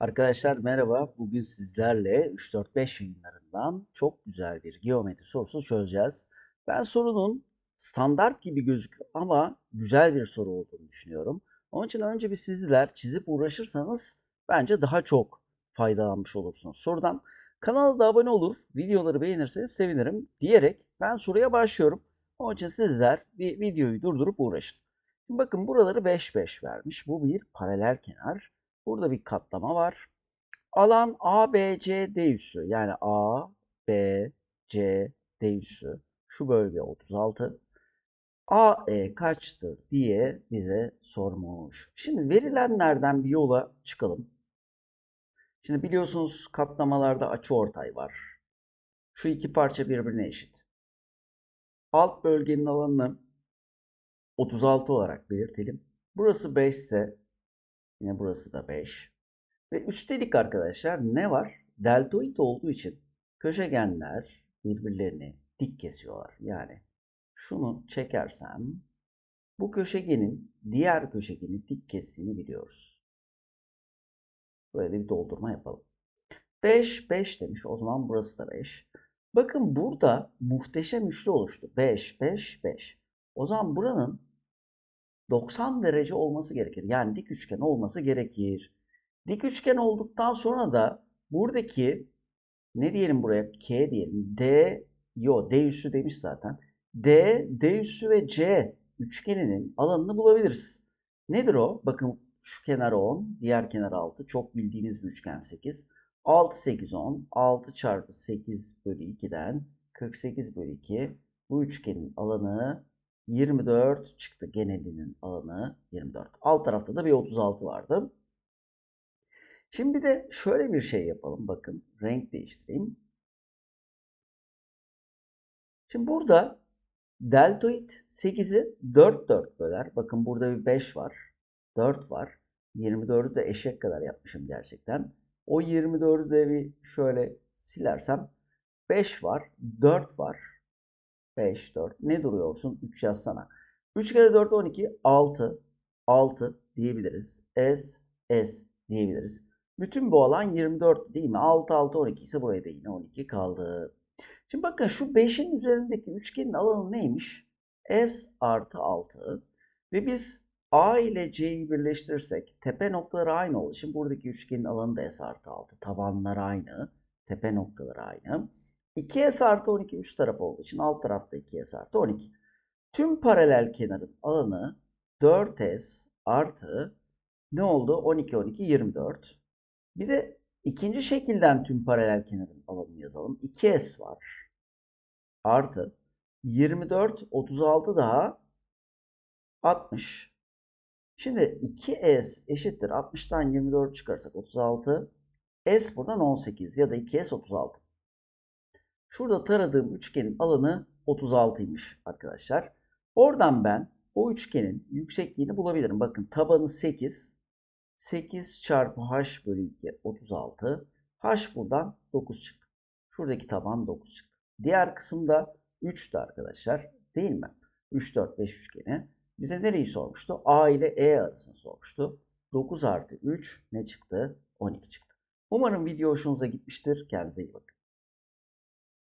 Arkadaşlar merhaba. Bugün sizlerle 3-4-5 yayınlarından çok güzel bir geometri sorusu çözeceğiz. Ben sorunun standart gibi gözüküyor ama güzel bir soru olduğunu düşünüyorum. Onun için önce bir sizler çizip uğraşırsanız bence daha çok faydalanmış olursunuz. Sorudan kanala da abone olur, videoları beğenirseniz sevinirim diyerek ben soruya başlıyorum. Onun için sizler bir videoyu durdurup uğraşın. Bakın buraları 5-5 vermiş. Bu bir paralel kenar. Burada bir katlama var. Alan A, B, C, D üssü. Yani A, B, C, D üssü. Şu bölge 36. A, E kaçtır diye bize sormuş. Şimdi verilenlerden bir yola çıkalım. Şimdi biliyorsunuz katlamalarda açıortay var. Şu iki parça birbirine eşit. Alt bölgenin alanını 36 olarak belirtelim. Burası 5 ise Yine burası da 5. Ve üstelik arkadaşlar ne var? Deltoid olduğu için köşegenler birbirlerini dik kesiyorlar. Yani şunu çekersem bu köşegenin diğer köşegeni dik kestiğini biliyoruz. Böyle bir doldurma yapalım. 5, 5 demiş. O zaman burası da 5. Bakın burada muhteşem üçlü oluştu. 5, 5, 5. O zaman buranın 90 derece olması gerekir. Yani dik üçgen olması gerekir. Dik üçgen olduktan sonra da buradaki ne diyelim buraya? K diyelim. D, yo D üssü demiş zaten. D, D üssü ve C üçgeninin alanını bulabiliriz. Nedir o? Bakın şu kenar 10, diğer kenar 6. Çok bildiğiniz bir üçgen 8. 6, 8, 10. 6 çarpı 8 bölü 2'den 48 bölü 2. Bu üçgenin alanı 24 çıktı genelinin alanı 24. Alt tarafta da bir 36 vardı. Şimdi de şöyle bir şey yapalım. Bakın renk değiştireyim. Şimdi burada deltoid 8'i 4 4 böler. Bakın burada bir 5 var. 4 var. 24'ü de eşek kadar yapmışım gerçekten. O 24'ü de bir şöyle silersem 5 var, 4 var, 5, 4. Ne duruyorsun? 3 yazsana. 3 kere 4, 12. 6. 6 diyebiliriz. S, S diyebiliriz. Bütün bu alan 24 değil mi? 6, 6, 12 ise buraya da yine 12 kaldı. Şimdi bakın şu 5'in üzerindeki üçgenin alanı neymiş? S artı 6. Ve biz A ile C'yi birleştirirsek tepe noktaları aynı olduğu için buradaki üçgenin alanı da S artı 6. Tabanlar aynı. Tepe noktaları aynı. 2s artı 12 üst taraf olduğu için alt tarafta 2s artı 12. Tüm paralel kenarın alanı 4s artı ne oldu? 12, 12, 24. Bir de ikinci şekilden tüm paralel kenarın alanını yazalım. 2s var. Artı 24, 36 daha 60. Şimdi 2s eşittir 60'tan 24 çıkarsak 36. S buradan 18 ya da 2s 36. Şurada taradığım üçgenin alanı 36'ymış arkadaşlar. Oradan ben o üçgenin yüksekliğini bulabilirim. Bakın tabanı 8. 8 çarpı h bölü 2 36. h buradan 9 çıktı. Şuradaki taban 9 çıktı. Diğer kısımda 3'tü arkadaşlar. Değil mi? 3, 4, 5 üçgeni. Bize nereyi sormuştu? A ile E arasını sormuştu. 9 artı 3 ne çıktı? 12 çıktı. Umarım video hoşunuza gitmiştir. Kendinize iyi bakın.